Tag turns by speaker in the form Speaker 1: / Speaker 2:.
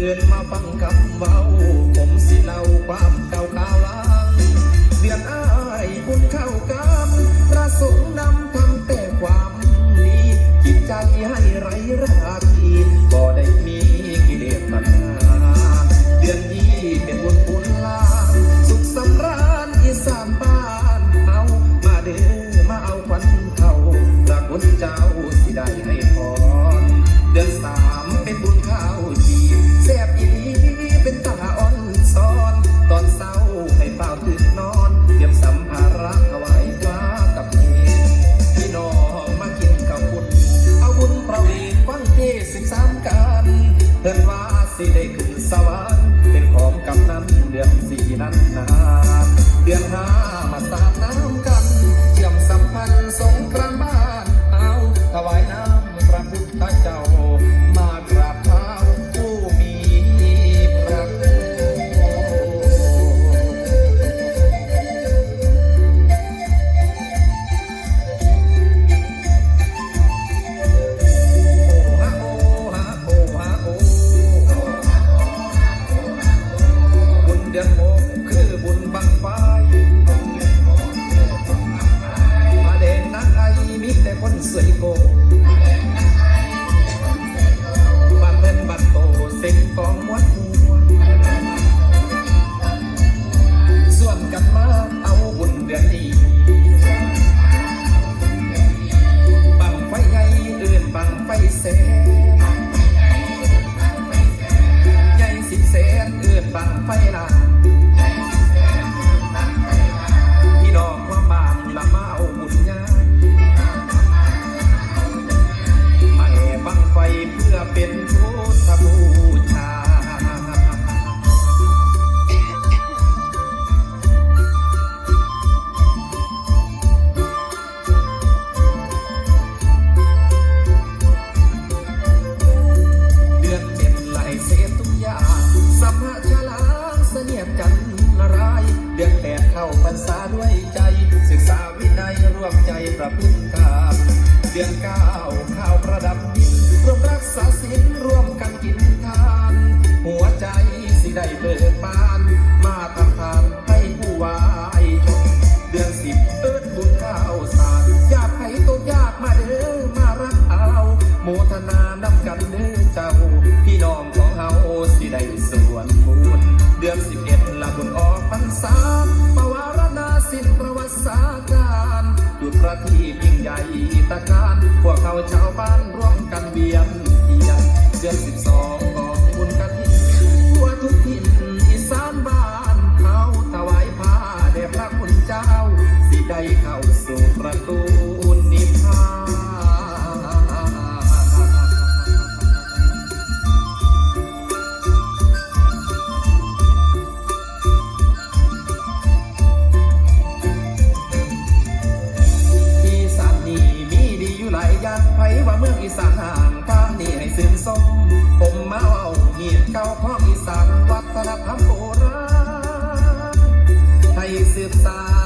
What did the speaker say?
Speaker 1: ชิญมาฟังคำเว้า ผมสิเล่าความเก่าก่าวลังเดือนอ้ายคุณเข้ากามประสงค์นำทำแต่ความนี้จิตใจให้ไรแรง เดือนห้า ดือนเก้าข้าวประดับดินร่วมรักษาศีลร่วมกันกินทาน หัวใจสิได้เบิกบาน มาทำทานให้ผู้วายชนเดือนสิบเอิดบุญข้าวสารยากให้ตกยากมาเด้อมารักเอาโมทนานำกันเด้อเจ้า พี่น้องของเฮาสิได้ส่วนบุญเดือนสิบเอ็ดละบุญออกพรรษาปวารณาสิ้นประวัติศาสตร์การจุดประทีปยิ่งใหญ่ตะการ ชาวบ้านร่วมกันเบียนเทียนเดือนสิบสองกองบุญกระถิ่นทั่วทุกถิ่นอีสานบ้านเขาถวายผ้าแด่พระคุณเจ้าสิได้เข้าสู่ประตู ธรรมโบราณให้สืบสาน